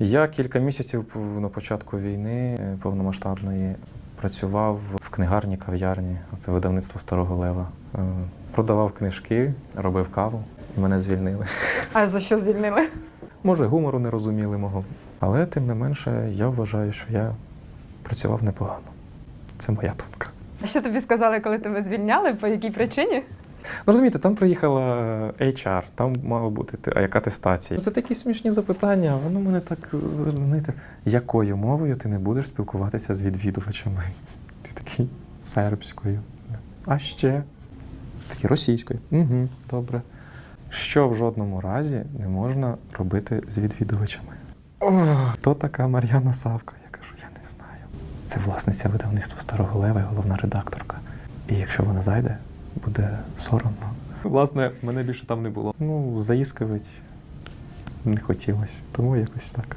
Я кілька місяців на початку війни е, повномасштабної працював в книгарні, кав'ярні. Це видавництво Старого Лева. Е, Продавав книжки, робив каву, і мене звільнили. А за що звільнили? Може, гумору не розуміли мого. Але тим не менше, я вважаю, що я працював непогано. Це моя думка. А що тобі сказали, коли тебе звільняли? По якій причині? Ну, розумієте, там приїхала HR, там мало бути яка атестація. Це такі смішні запитання, воно мене так знаєте, якою мовою ти не будеш спілкуватися з відвідувачами? Ти такий сербською. А ще такі російською. Угу, добре. Що в жодному разі не можна робити з відвідувачами? Хто така Мар'яна Савка? Я кажу, я не знаю. Це власниця видавництва Старого Лева і головна редакторка. І якщо вона зайде, буде соромно. Власне, мене більше там не було. Ну, заїскавить не хотілося, тому якось так.